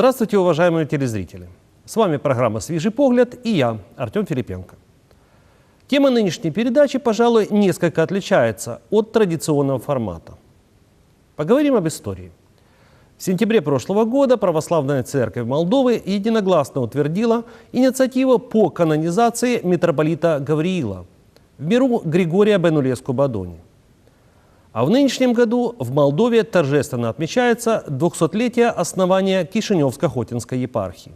Здравствуйте, уважаемые телезрители! С вами программа «Свежий погляд» и я, Артем Филипенко. Тема нынешней передачи, пожалуй, несколько отличается от традиционного формата. Поговорим об истории. В сентябре прошлого года Православная Церковь Молдовы единогласно утвердила инициативу по канонизации митрополита Гавриила в миру Григория Бенулеску Бадони. А в нынешнем году в Молдове торжественно отмечается 200-летие основания Кишиневско-Хотинской епархии.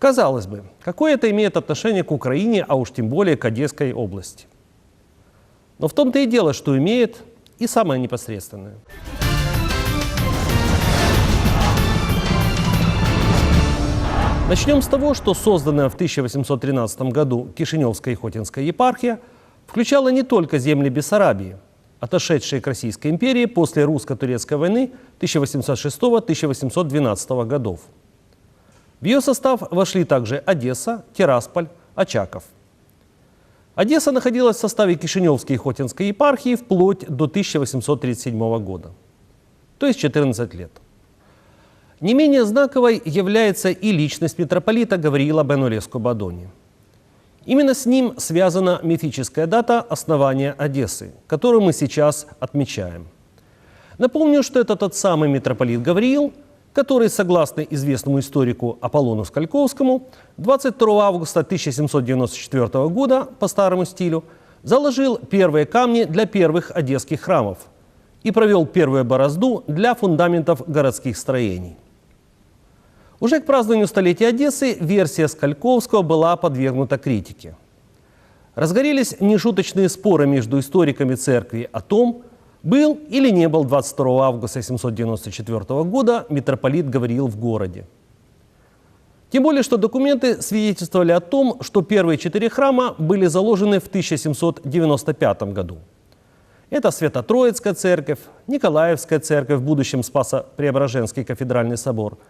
Казалось бы, какое это имеет отношение к Украине, а уж тем более к Одесской области? Но в том-то и дело, что имеет и самое непосредственное. Начнем с того, что созданная в 1813 году Кишиневская и Хотинская епархия включала не только земли Бессарабии, отошедшие к Российской империи после русско-турецкой войны 1806-1812 годов. В ее состав вошли также Одесса, Тирасполь, Очаков. Одесса находилась в составе Кишиневской и Хотинской епархии вплоть до 1837 года, то есть 14 лет. Не менее знаковой является и личность митрополита Гавриила Бенулеску Бадони. Именно с ним связана мифическая дата основания Одессы, которую мы сейчас отмечаем. Напомню, что это тот самый митрополит Гавриил, который, согласно известному историку Аполлону Скальковскому, 22 августа 1794 года по старому стилю заложил первые камни для первых одесских храмов и провел первую борозду для фундаментов городских строений. Уже к празднованию столетия Одессы версия Скальковского была подвергнута критике. Разгорелись нешуточные споры между историками церкви о том, был или не был 22 августа 794 года митрополит Гавриил в городе. Тем более, что документы свидетельствовали о том, что первые четыре храма были заложены в 1795 году. Это Свято-Троицкая церковь, Николаевская церковь, в будущем Спасо-Преображенский кафедральный собор –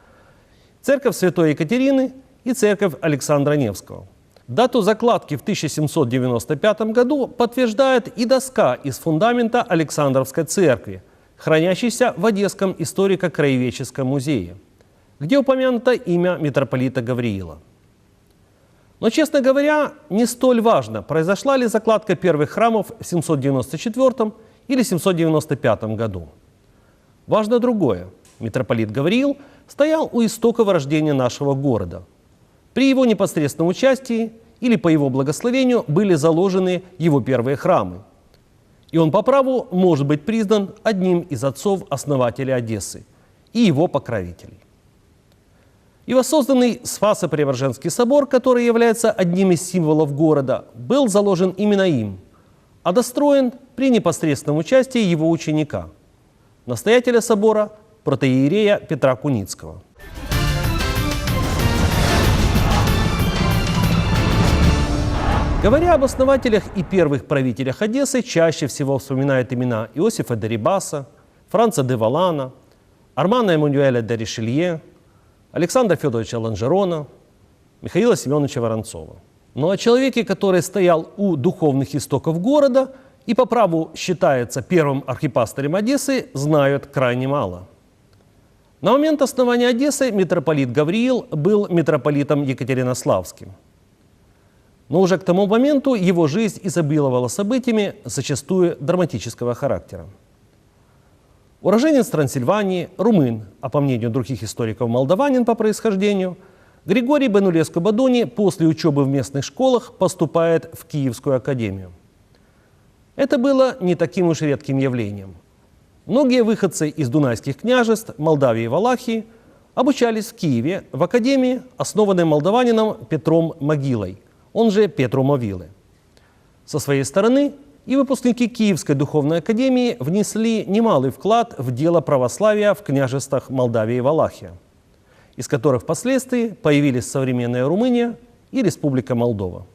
церковь Святой Екатерины и церковь Александра Невского. Дату закладки в 1795 году подтверждает и доска из фундамента Александровской церкви, хранящейся в Одесском историко-краеведческом музее, где упомянуто имя митрополита Гавриила. Но, честно говоря, не столь важно, произошла ли закладка первых храмов в 794 или 795 году. Важно другое. Митрополит Гавриил – стоял у истоков рождения нашего города. При его непосредственном участии или по его благословению были заложены его первые храмы. И он по праву может быть признан одним из отцов-основателей Одессы и его покровителей. И воссозданный Спасо-Преображенский собор, который является одним из символов города, был заложен именно им, а достроен при непосредственном участии его ученика, настоятеля собора протеерея Петра Куницкого. Говоря об основателях и первых правителях Одессы, чаще всего вспоминают имена Иосифа де Рибаса, Франца де Валана, Армана Эммануэля де Ришелье, Александра Федоровича Ланжерона, Михаила Семеновича Воронцова. Но о человеке, который стоял у духовных истоков города и по праву считается первым архипастырем Одессы, знают крайне мало – на момент основания Одессы митрополит Гавриил был митрополитом Екатеринославским. Но уже к тому моменту его жизнь изобиловала событиями, зачастую драматического характера. Уроженец Трансильвании, румын, а по мнению других историков молдаванин по происхождению, Григорий Бенулеско Бадони после учебы в местных школах поступает в Киевскую академию. Это было не таким уж редким явлением – Многие выходцы из дунайских княжеств Молдавии и Валахии обучались в Киеве в академии, основанной молдаванином Петром Могилой, он же Петру Мовилы. Со своей стороны и выпускники Киевской духовной академии внесли немалый вклад в дело православия в княжествах Молдавии и Валахия, из которых впоследствии появились современная Румыния и Республика Молдова.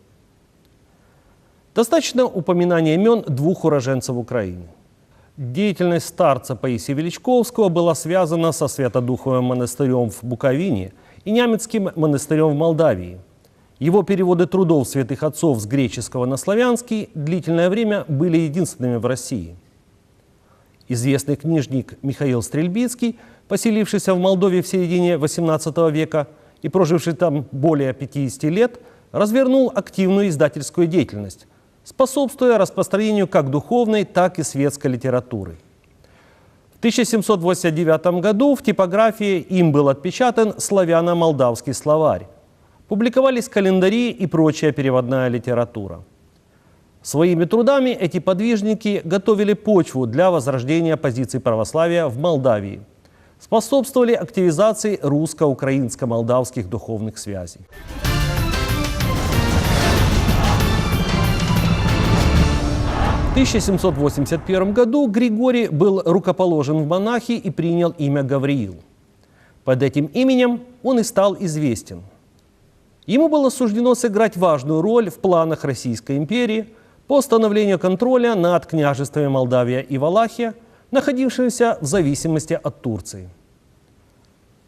Достаточно упоминания имен двух уроженцев Украины – Деятельность старца Паисия Величковского была связана со Святодуховым монастырем в Буковине и Нямецким монастырем в Молдавии. Его переводы трудов святых отцов с греческого на славянский длительное время были единственными в России. Известный книжник Михаил Стрельбицкий, поселившийся в Молдове в середине XVIII века и проживший там более 50 лет, развернул активную издательскую деятельность, способствуя распространению как духовной, так и светской литературы. В 1789 году в типографии им был отпечатан славяно-молдавский словарь. Публиковались календари и прочая переводная литература. Своими трудами эти подвижники готовили почву для возрождения позиций православия в Молдавии, способствовали активизации русско-украинско-молдавских духовных связей. 1781 году Григорий был рукоположен в монахи и принял имя Гавриил. Под этим именем он и стал известен. Ему было суждено сыграть важную роль в планах Российской империи по установлению контроля над княжествами Молдавия и Валахия, находившимися в зависимости от Турции.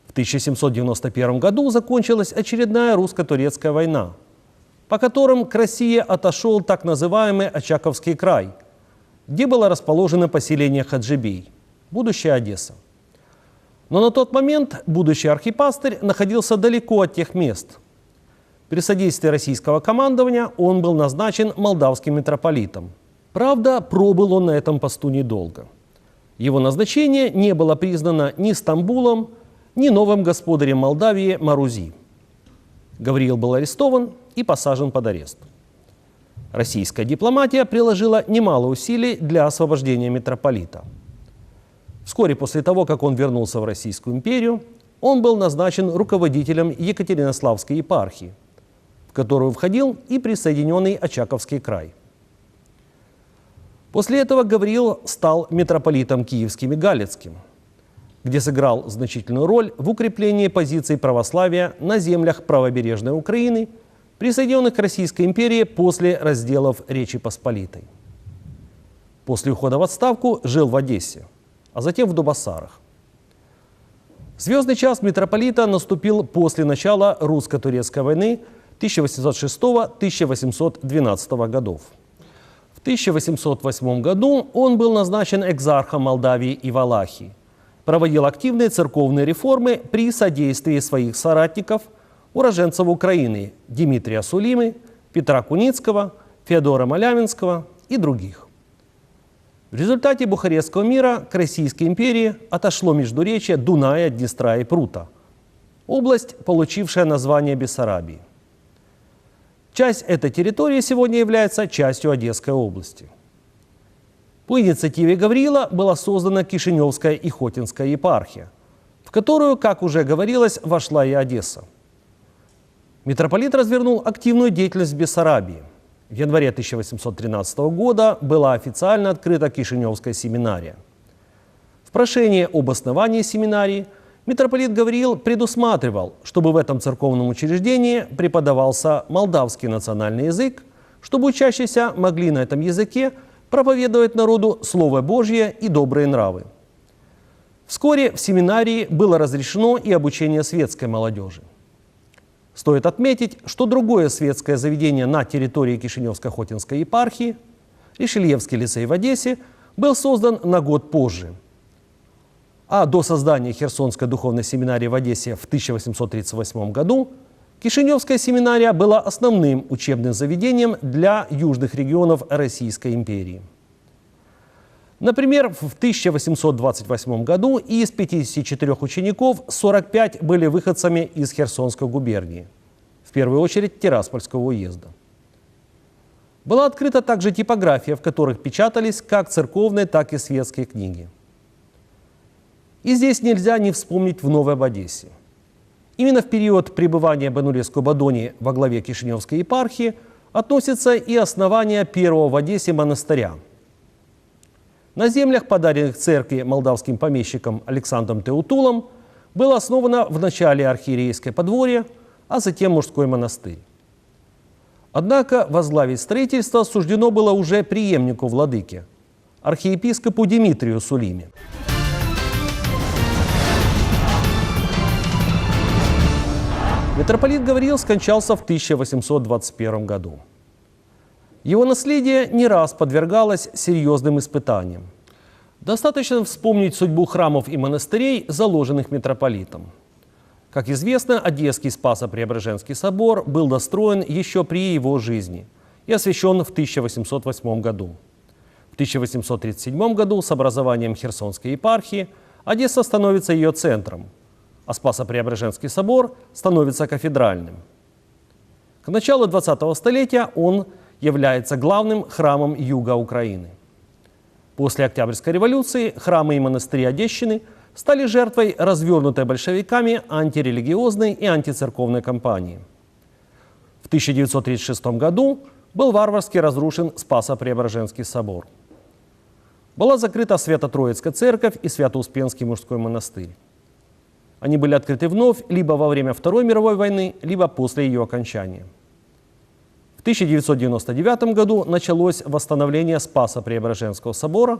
В 1791 году закончилась очередная русско-турецкая война – по которым к России отошел так называемый Очаковский край, где было расположено поселение Хаджибей, будущая Одесса. Но на тот момент будущий архипастырь находился далеко от тех мест. При содействии российского командования он был назначен молдавским митрополитом. Правда, пробыл он на этом посту недолго. Его назначение не было признано ни Стамбулом, ни новым господарем Молдавии Марузи. Гавриил был арестован и посажен под арест. Российская дипломатия приложила немало усилий для освобождения митрополита. Вскоре после того, как он вернулся в Российскую империю, он был назначен руководителем Екатеринославской епархии, в которую входил и присоединенный Очаковский край. После этого Гавриил стал митрополитом Киевским и Галицким – где сыграл значительную роль в укреплении позиций православия на землях правобережной Украины, присоединенных к Российской империи после разделов Речи Посполитой. После ухода в отставку жил в Одессе, а затем в Дубасарах. Звездный час митрополита наступил после начала русско-турецкой войны 1806-1812 годов. В 1808 году он был назначен экзархом Молдавии и Валахии – проводил активные церковные реформы при содействии своих соратников, уроженцев Украины Дмитрия Сулимы, Петра Куницкого, Феодора Малявинского и других. В результате Бухарестского мира к Российской империи отошло междуречие Дуная, Днестра и Прута, область, получившая название Бессарабии. Часть этой территории сегодня является частью Одесской области – по инициативе Гаврила была создана Кишиневская и Хотинская епархия, в которую, как уже говорилось, вошла и Одесса. Митрополит развернул активную деятельность в Бессарабии. В январе 1813 года была официально открыта Кишиневская семинария. В прошении об основании семинарии митрополит Гавриил предусматривал, чтобы в этом церковном учреждении преподавался молдавский национальный язык, чтобы учащиеся могли на этом языке проповедовать народу Слово Божье и добрые нравы. Вскоре в семинарии было разрешено и обучение светской молодежи. Стоит отметить, что другое светское заведение на территории Кишиневско-Хотинской епархии, Ришельевский лицей в Одессе, был создан на год позже. А до создания Херсонской духовной семинарии в Одессе в 1838 году Кишиневская семинария была основным учебным заведением для южных регионов Российской империи. Например, в 1828 году из 54 учеников 45 были выходцами из Херсонской губернии, в первую очередь Тираспольского уезда. Была открыта также типография, в которых печатались как церковные, так и светские книги. И здесь нельзя не вспомнить в Новой Одессе – Именно в период пребывания Бенулеску Бадони во главе Кишиневской епархии относится и основание первого в Одессе монастыря. На землях, подаренных церкви молдавским помещиком Александром Теутулом, было основано в начале архиерейское подворье, а затем мужской монастырь. Однако возглавить строительство суждено было уже преемнику владыки, архиепископу Дмитрию Сулиме. Митрополит Гавриил скончался в 1821 году. Его наследие не раз подвергалось серьезным испытаниям. Достаточно вспомнить судьбу храмов и монастырей, заложенных митрополитом. Как известно, Одесский Спасо-Преображенский собор был достроен еще при его жизни и освящен в 1808 году. В 1837 году с образованием Херсонской епархии Одесса становится ее центром, а Спасо-Преображенский собор становится кафедральным. К началу 20-го столетия он является главным храмом юга Украины – После Октябрьской революции храмы и монастыри Одещины стали жертвой развернутой большевиками антирелигиозной и антицерковной кампании. В 1936 году был варварски разрушен Спасо-Преображенский собор. Была закрыта Свято-Троицкая церковь и Свято-Успенский мужской монастырь. Они были открыты вновь либо во время Второй мировой войны, либо после ее окончания. 1999 году началось восстановление Спаса Преображенского собора,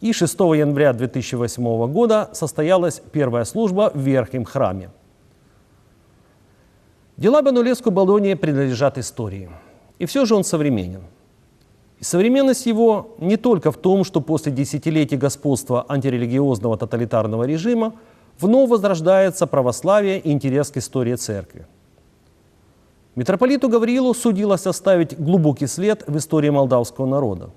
и 6 января 2008 года состоялась первая служба в Верхнем храме. Дела Бенулеску Балдонии принадлежат истории, и все же он современен. И современность его не только в том, что после десятилетий господства антирелигиозного тоталитарного режима вновь возрождается православие и интерес к истории церкви. Митрополиту Гавриилу судилось оставить глубокий след в истории молдавского народа.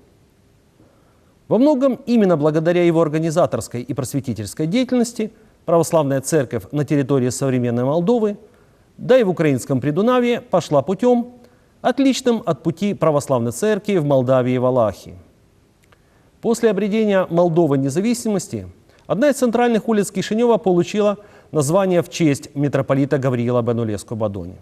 Во многом именно благодаря его организаторской и просветительской деятельности православная церковь на территории современной Молдовы, да и в украинском Придунавье пошла путем, отличным от пути православной церкви в Молдавии и Валахии. После обретения Молдовы независимости одна из центральных улиц Кишинева получила название в честь митрополита Гавриила Бенулеску-Бадони.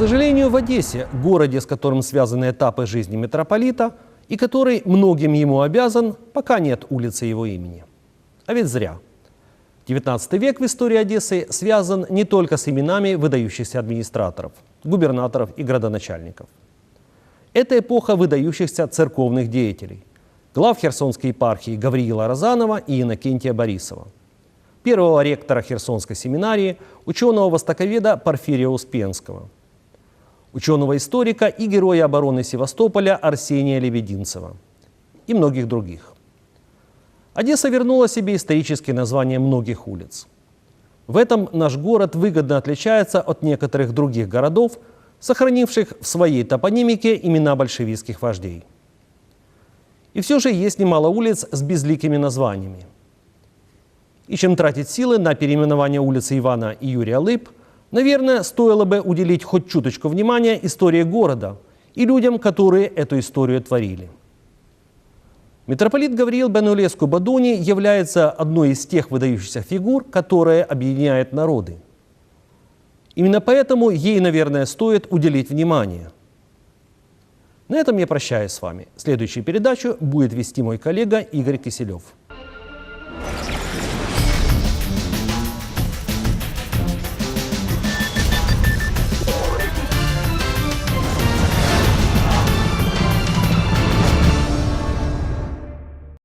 сожалению, в Одессе, городе, с которым связаны этапы жизни митрополита, и который многим ему обязан, пока нет улицы его имени. А ведь зря. XIX век в истории Одессы связан не только с именами выдающихся администраторов, губернаторов и градоначальников. Это эпоха выдающихся церковных деятелей, глав Херсонской епархии Гавриила Розанова и Иннокентия Борисова, первого ректора Херсонской семинарии, ученого-востоковеда Порфирия Успенского – ученого-историка и героя обороны Севастополя Арсения Лебединцева и многих других. Одесса вернула себе исторические названия многих улиц. В этом наш город выгодно отличается от некоторых других городов, сохранивших в своей топонимике имена большевистских вождей. И все же есть немало улиц с безликими названиями. И чем тратить силы на переименование улицы Ивана и Юрия Лып – Наверное, стоило бы уделить хоть чуточку внимания истории города и людям, которые эту историю творили. Митрополит Гавриил Бенулеску Бадуни является одной из тех выдающихся фигур, которые объединяют народы. Именно поэтому ей, наверное, стоит уделить внимание. На этом я прощаюсь с вами. Следующую передачу будет вести мой коллега Игорь Киселев.